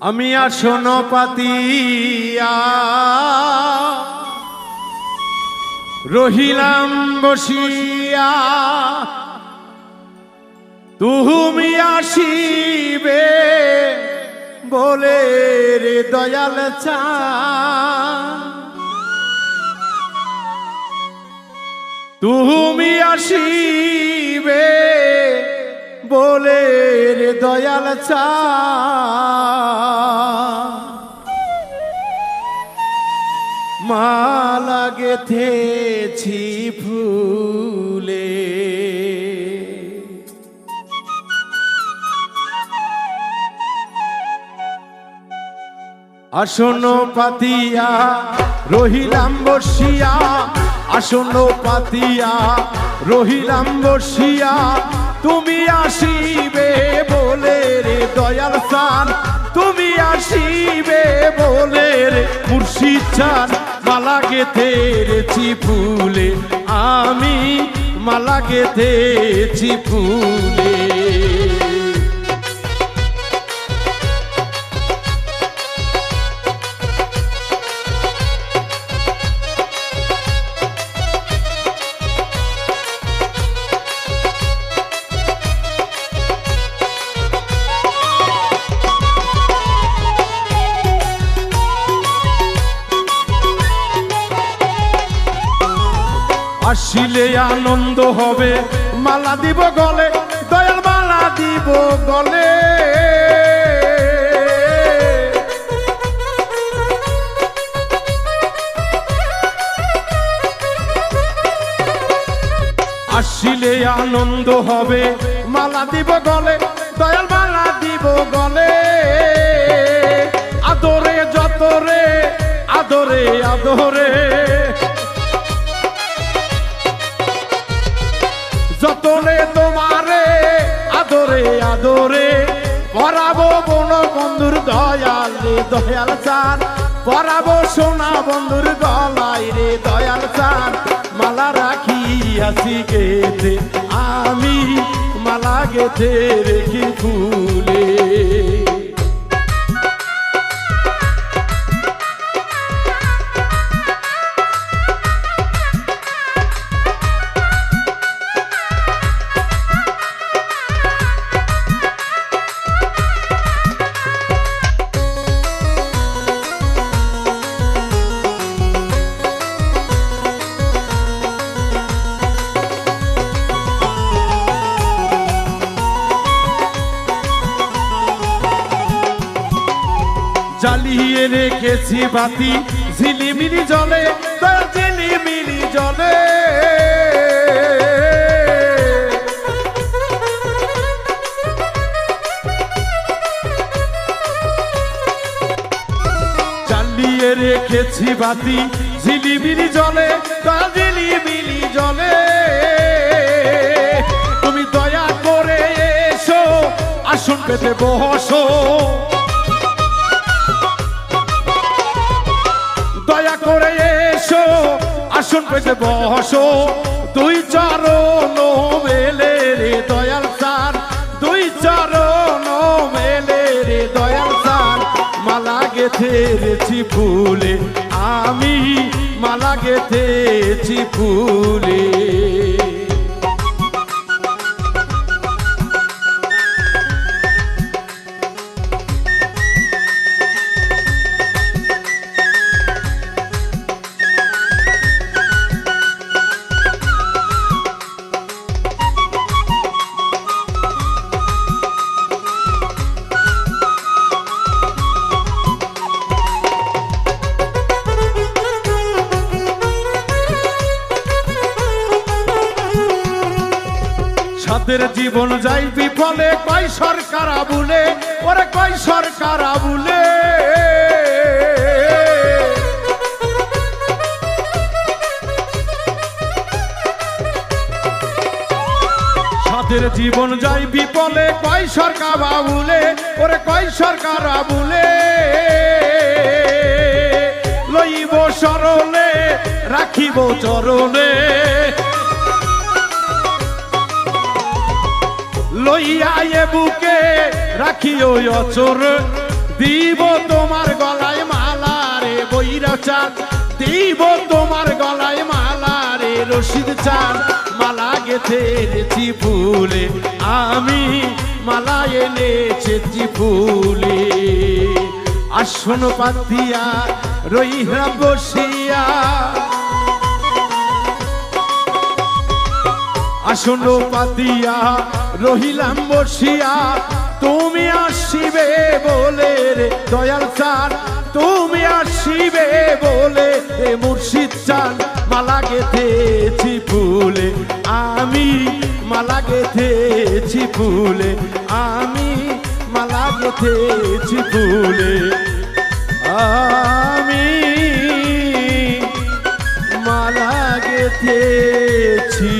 আমি আসন পাতিয়া। রহিলাম বসিয়া। তুমি আসিবে বলে রে দয়াল চা। তুমি আসিবে বলে রে দয়াল চা। মালা গেথেছি ফুলে। আসন পাতিয়া, রহিলাম বসিয়া আসন পাতিয়া, রহিলাম বসিয়া তুমি আসিবে বলে রে দয়াল সান। তুমি আসিবে বলে রে মুর্শিদ চান। মালা গেথেছি ফুলে, আমি মালা গেথেছি ফুলে। আসিলে আনন্দ হবে। মালা দিব গলে, দয়াল মালা দিব গলে। আসিলে আনন্দ হবে, মালা দিব গলে, দয়াল মালা দিব গলে। আদরে যতরে, আদরে আদরে। আদরে পরাবো বন বন্ধুর দয়াল রে, দয়াল চান। পরাবো সোনা বন্ধুর গলায় রে, দয়াল চান। মালা রাখি আসি গেতে আমি মালা গেতে রেখে ফুলে জ্বালিয়ে রেখেছি বাতি। ঝিলিমিলি জলে তার ঝিলিমিলি জলে। জ্বালিয়ে রেখেছি বাতি, ঝিলিমিলি জলে তার ঝিলিমিলি জলে। তুমি দয়া করে এসো, আসন পেতে বসো। করে এসো, আসুন পেতে বসো। দুই চরণ মেলে রে দয়াল সার দুই চরণ মেলে রে দয়াল সার মালা গেথেছি ফুলে, আমি মালা গেথেছি ফুলে। সাদের জীবন যাই বিফলে, কয় সরকার আবুলে? ওরে কয় সরকার আবুলে? সাদের জীবন যাই বিপলে কয় সরকার বাবুলে ওরে কয় সরকার আবুলে? লইব সরলে রাখিব চরণে। লইয়া বুকে রাখিও অচর দিব তোমার গলায় মালা রে বৈরা চাঁদ দিব তোমার গলায় মালা রে রশিদ চাঁদ। মালা গেথেছি ফুলে, আমি মালা এনেছি ফুলে। আসন পাতিয়া রইহা বসিয়া আসন পাতিয়া, রহিলাম বসিয়া তুমি আসিবে বলে রে দয়াল চান তুমি আসিবে বলে রে মুর্শিদ চান মালা গেথেছি ফুলে, আমি মালা গেথেছি ফুলে, আমি মালা গেথেছি ফুলে, আমি মালা গেথেছি